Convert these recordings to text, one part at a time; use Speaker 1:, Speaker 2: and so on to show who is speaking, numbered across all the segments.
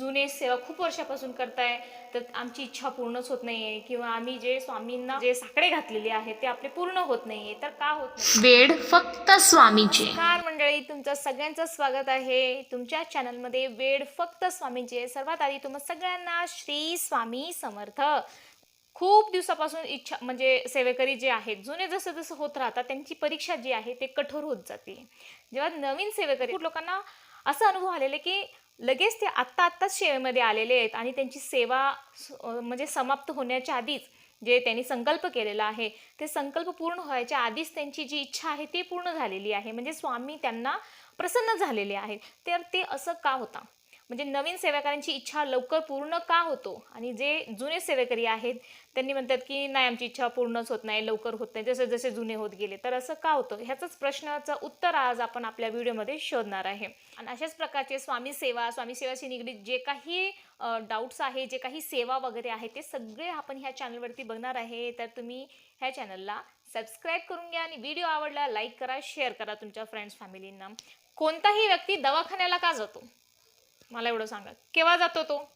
Speaker 1: जुने सेवा खूप वर्षापासून करताय तर आमची इच्छा पूर्णच होत नाहीये किंवा आम्ही जे स्वामींना जे साकडे घातलेले आहेत ते आपले पूर्ण होत नाहीये तर का होत
Speaker 2: वेड फक्त स्वामीचे.
Speaker 1: नमस्कार मंडळी तुमचं सगळ्यांचं स्वागत आहे. तुमच्या चॅनलमध्ये वेळ फक्त स्वामींचे सर्वात आधी तुम्हा सगळ्यांना श्री स्वामी समर्थ. खूप दिवसापासून इच्छा म्हणजे सेवेकरी जे आहेत जुने जसं जसं होत राहतात त्यांची परीक्षा जी आहे ते कठोर होत जाते. जेव्हा नवीन सेवेकरी लोकांना असं अनुभव आलेले की लगेच ते आत्ता आत्ताच सेवेमध्ये आलेले आहेत आणि त्यांची सेवा म्हणजे समाप्त होण्याच्या आधीच जे त्यांनी संकल्प केलेला आहे ते संकल्प पूर्ण व्हायच्या आधीच त्यांची जी इच्छा आहे ती पूर्ण झालेली आहे. म्हणजे स्वामी त्यांना प्रसन्न झालेले आहेत. तर ते असं का होता? म्हणजे नवीन सेवेकऱ्यांची इच्छा लवकर पूर्ण का होतो? आणि जे जुने सेवेकरी आहेत त्यांनी म्हणतात की नाही आमची इच्छा पूर्णच होत नाही लवकर होत नाही जसे जसे जुने होत गेले. तर असं का होतं? ह्याचंच प्रश्नाचं उत्तर आज आपण आपल्या व्हिडिओमध्ये शोधणार आहे. आणि अशाच प्रकारचे स्वामी सेवा स्वामी सेवाशी निगडीत जे काही डाऊट्स आहे जे काही सेवा वगैरे आहे ते सगळे आपण ह्या चॅनलवरती बघणार आहे. तर तुम्ही ह्या चॅनलला सबस्क्राईब करून घ्या आणि व्हिडिओ आवडला लाईक करा शेअर करा तुमच्या फ्रेंड्स फॅमिलींना कोणताही व्यक्ती दवाखान्याला का जातो? मला एवढं सांगा. केव्हा जातो तो?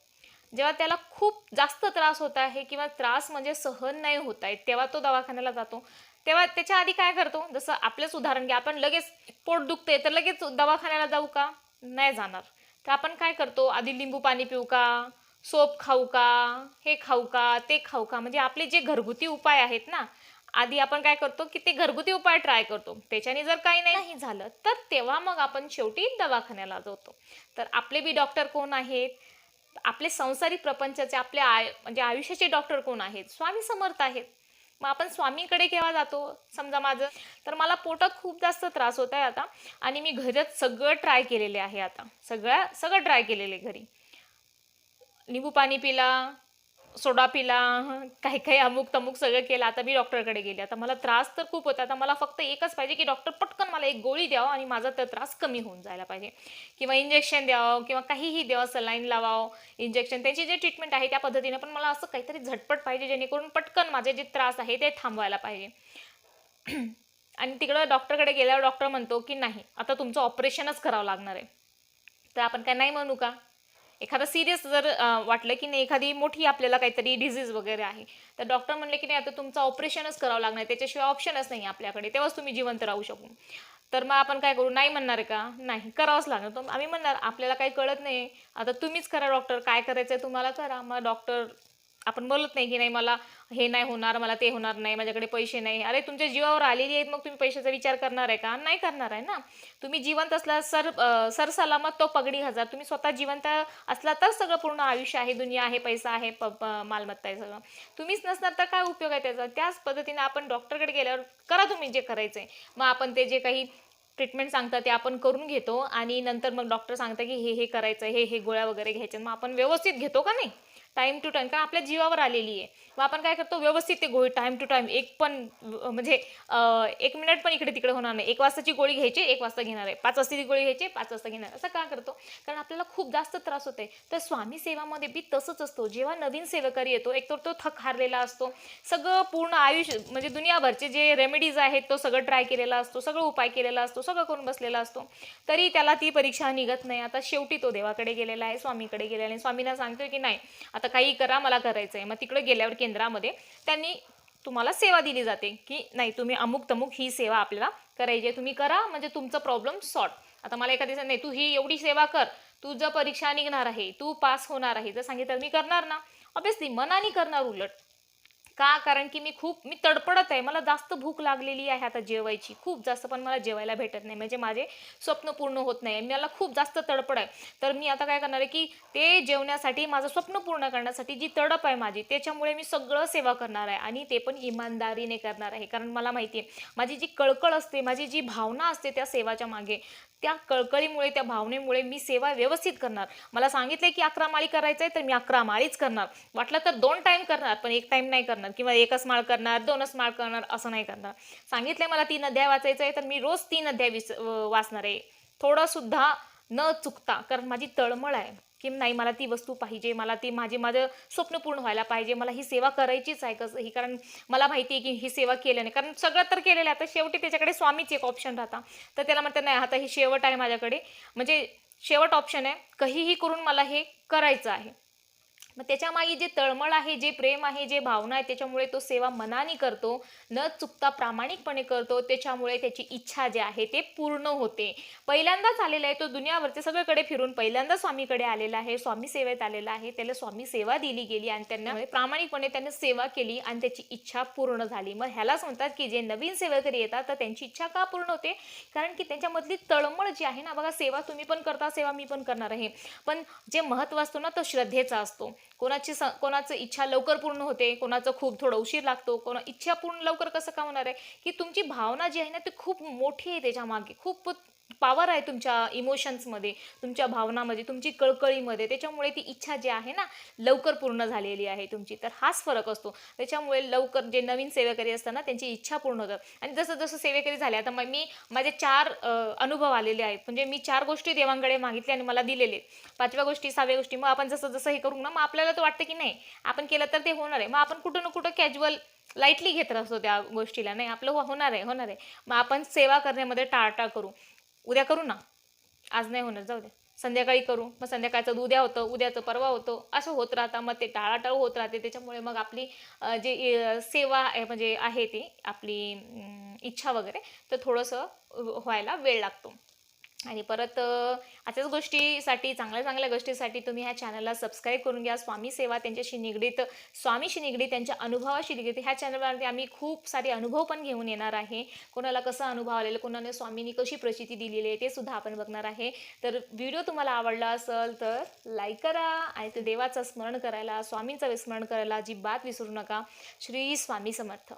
Speaker 1: जेव्हा त्याला खूप जास्त त्रास होत आहे किंवा त्रास म्हणजे सहन नाही होत आहे तेव्हा तो दवाखान्याला जातो. तेव्हा त्याच्या आधी काय करतो? जसं आपलंच उदाहरण घ्या. आपण लगेच पोट दुखते तर लगेच दवाखान्याला जाऊ का? नाही जाणार. तर आपण काय करतो? आधी लिंबू पाणी पिऊ का? सोप खाऊ का? हे खाऊ का? ते खाऊ का? म्हणजे आपले जे घरगुती उपाय आहेत ना आधी आपण काय करतो की ते घरगुती उपाय ट्राय करतो. त्याच्याने जर काही नाही झालं तर तेव्हा मग आपण शेवटी दवाखान्याला जातो. तर आपले बी डॉक्टर कोण आहेत? आपले संसारिक प्रपंचाचे आपले आय म्हणजे आयुष्याचे डॉक्टर कोण आहेत? स्वामी समर्थ आहेत. मग आपण स्वामीकडे केव्हा जातो? समजा माझं तर मला पोटात खूप जास्त त्रास होत आहे आता. आणि मी घरात सगळं ट्राय केलेले आहे आता. सगळ्या सगळं ट्राय केलेले घरी. लिंबू पाणी पिला सोडा पिला काही काही अमुक तमुक सगळं केलं आता मी डॉक्टरकडे गेले. आता मला त्रास तर खूप होता आता मला फक्त एकच पाहिजे की डॉक्टर पटकन मला एक गोळी द्यावं आणि माझा तर त्रास कमी होऊन जायला पाहिजे. किंवा इंजेक्शन द्यावं किंवा काहीही द्यावं सलाईन लावावं इंजेक्शन त्यांची जे ट्रीटमेंट आहे त्या पद्धतीने पण मला असं काहीतरी झटपट पाहिजे जेणेकरून पटकन माझे जे त्रास आहे ते थांबवायला पाहिजे. आणि तिकडं डॉक्टरकडे गेल्यावर डॉक्टर म्हणतो की नाही आता तुमचं ऑपरेशनच करावं लागणार आहे. तर आपण काय नाही म्हणू का? एखादं सिरियस जर वाटलं की नाही एखादी मोठी आपल्याला काहीतरी डिझीज वगैरे आहे तर डॉक्टर म्हणले की नाही आता तुमचं ऑपरेशनच करावं लागणार त्याच्याशिवाय ऑप्शनच नाही आपल्याकडे तेव्हाच तुम्ही जिवंत राहू शकू. तर मग आपण काय करू नाही म्हणणार का? नाही करावंच लागणार. तर आम्ही म्हणणार आपल्याला काही कळत नाही. आता तुम्हीच करा डॉक्टर काय करायचं आहे तुम्हाला करा. मग डॉक्टर आपण बोलत नाही की नाही मला हे नाही होणार मला ते होणार नाही माझ्याकडे पैसे नाही. अरे तुमच्या जीवावर आलेली आहेत मग तुम्ही पैशाचा विचार करणार आहे का? नाही करणार आहे ना. तुम्ही जिवंत असला सर सरसलामत तो पगडी हजार. तुम्ही स्वतः जिवंत असला तर सगळं पूर्ण आयुष्य आहे दुनिया आहे पैसा आहे प प- मालमत्ता आहे सगळं. तुम्हीच नसणार तर काय उपयोग आहे त्याचा? त्याच पद्धतीने आपण डॉक्टरकडे गेल्यावर करा तुम्ही जे करायचं आहे मग आपण ते जे काही ट्रीटमेंट सांगतात ते आपण करून घेतो आणि नंतर मग डॉक्टर सांगतात की हे हे करायचं हे हे गोळ्या वगैरे घ्यायच्या. मग आपण व्यवस्थित घेतो का नाही? टाईम टू टाईम कारण आपल्या जीवावर आलेली आहे. मग आपण काय करतो? व्यवस्थित ते गोळी टाईम टू टाईम एक पण म्हणजे एक मिनिट पण इकडे तिकडे होणार नाही. एक वाजताची गोळी घ्यायची एक वाजता घेणार आहे. पाच वाजताची गोळी घ्यायची पाच वाजता घेणार असं का करतो? कारण आपल्याला खूप जास्त त्रास होते तर स्वामी सेवामध्ये बी तसंच असतो. जेव्हा नवीन सेवकारी येतो एक तर तो थक हारलेला असतो. सगळं पूर्ण आयुष्य म्हणजे दुनियाभरचे जे रेमेडीज आहेत तो सगळं ट्राय केलेला असतो. सगळं उपाय केलेला असतो. सगळं करून बसलेला असतो. तरी त्याला ती परीक्षा निघत नाही. आता शेवटी तो देवाकडे गेलेला आहे स्वामीकडे गेलेला आहे. स्वामींना सांगतोय की नाही आता काही करा मला करायचं आहे मग तिकडे गेल्यावर केंद्रामध्ये त्यांनी तुम्हाला सेवा दिली जाते की नाही तुम्ही अमुक तमुक ही सेवा आपल्याला करायची आहे. तुम्ही करा म्हणजे तुमचं प्रॉब्लेम सॉर्ट आता मला एखादी नाही तू ही एवढी सेवा कर. तुझं परीक्षा निघणार आहे तू पास होणार आहे. जर सांगितलं मी करणार ना? ऑब्विसली मनाने करणार उलट. का? कारण की मी खूप मी तडपडत आहे. मला जास्त भूक लागलेली आहे आता जेवायची. खूप जास्त पण मला जेवायला भेटत नाही. म्हणजे माझे स्वप्न पूर्ण होत नाही. मला खूप जास्त तडपड आहे. तर मी आता काय करणार आहे की ते जेवण्यासाठी माझं स्वप्न पूर्ण करण्यासाठी जी तडप आहे माझी त्याच्यामुळे मी सगळं सेवा करणार आहे. आणि ते पण इमानदारीने करणार आहे. कारण मला माहिती आहे माझी जी कळकळ असते माझी जी भावना असते त्या सेवाच्या मागे त्या कळकळीमुळे त्या भावनेमुळे मी सेवा व्यवस्थित करणार. मला सांगितलंय की अकरा माळी करायचं आहे तर मी अकरा माळीच करणार. वाटलं तर दोन टाईम करणार पण एक टाईम नाही करणार. किंवा एकच माळ करणार दोनच माळ करणार असं नाही करणार. सांगितलंय मला तीन अध्याय वाचायचं आहे तर मी रोज तीन अध्याय विस वाचणार. आहे थोडंसुद्धा न चुकता कारण माझी तळमळ आहे की नाही मला ती वस्तू पाहिजे मला ती माझे माझं स्वप्न पूर्ण व्हायला पाहिजे मला ही सेवा करायचीच आहे कसं ही कारण मला माहिती आहे की ही सेवा केल्याने कारण सगळं तर केलेलं आहे आता शेवटी त्याच्याकडे स्वामीच एक ऑप्शन राहता. तर त्याला म्हणते नाही आता ही शेवट आहे माझ्याकडे. म्हणजे शेवट ऑप्शन आहे काहीही करून मला हे करायचं आहे. मग त्याच्यामागे जे तळमळ आहे जे प्रेम आहे जे भावना आहे त्याच्यामुळे तो सेवा मनाने करतो न चुकता प्रामाणिकपणे करतो त्याच्यामुळे त्याची इच्छा जी आहे ते पूर्ण होते. पहिल्यांदाच आलेला आहे तो दुनियावरचे सगळीकडे फिरून पहिल्यांदा स्वामीकडे आलेला आहे स्वामी सेवेत आलेला आहे त्याला स्वामी सेवा दिली गेली आणि त्यांना प्रामाणिकपणे त्याने सेवा केली आणि त्याची इच्छा पूर्ण झाली. मग ह्यालाच म्हणतात की जे नवीन सेवेकरी येतात तर त्यांची इच्छा का पूर्ण होते? कारण की त्यांच्यामधली तळमळ जी आहे ना बघा सेवा तुम्ही पण करता सेवा मी पण करणार आहे. पण जे महत्त्व असतो ना तो श्रद्धेचा असतो. कोणाची स कोणाचं इच्छा लवकर पूर्ण होते कोणाचं खूप थोडं उशीर लागतो कोणा इच्छा पूर्ण लवकर कसं का होणार आहे? की तुमची भावना जी आहे ना ती खूप मोठी आहे त्याच्यामागे खूप पॉवर आहे तुमच्या इमोशन्समध्ये तुमच्या भावनामध्ये तुमची कळकळीमध्ये. त्याच्यामुळे ती इच्छा जी आहे ना लवकर पूर्ण झालेली आहे तुमची. तर हाच फरक असतो. त्याच्यामुळे लवकर जे नवीन सेवेकरी असतात ना त्यांची इच्छा पूर्ण होतात. आणि जसं जसं सेवेकरी झाले आता मग मी माझे चार अनुभव आलेले आहेत. म्हणजे मी चार गोष्टी देवांकडे मागितले आणि मला दिलेले. पाचव्या गोष्टी सहाव्या गोष्टी. मग आपण जसं जसं हे करू ना मग आपल्याला तर वाटतं की नाही आपण केलं तर ते होणार आहे. मग आपण कुठं ना कुठं कॅज्युअल लाईटली घेत असतो त्या गोष्टीला. नाही आपलं हो-, होणार आहे होणार आहे. मग आपण सेवा करण्यामध्ये टाळटाळ करू. उद्या करू ना. आज नाही होणार जाऊ द्या संध्याकाळी करू. मग संध्याकाळचं उद्या होतं उद्याचं परवा होतं. असं होत राहतं. मग ते टाळाटाळ होत राहते. त्याच्यामुळे मग आपली जे सेवा म्हणजे आहे ती आपली इच्छा वगैरे तर थोडंसं व्हायला वेळ लागतो. आणि परत अशाच गोष्टीसाठी चांगल्या चांगल्या गोष्टीसाठी तुम्ही ह्या चॅनलला सबस्क्राईब करून घ्या. स्वामी सेवा त्यांच्याशी निगडीत स्वामीशी निगडीत त्यांच्या अनुभवाशी निगडीत ह्या चॅनलवरती आम्ही खूप सारे अनुभव पण घेऊन येणार आहे. कोणाला कसं अनुभव आलेलं कोणाने स्वामींनी कशी प्रचिती दिलेली आहे ते सुद्धा आपण बघणार आहे. तर व्हिडिओ तुम्हाला आवडला असेल तर लाईक करा आणि ते देवाचं स्मरण करायला स्वामींचं विस्मरण करायला अजिबात विसरू नका. श्री स्वामी समर्थ.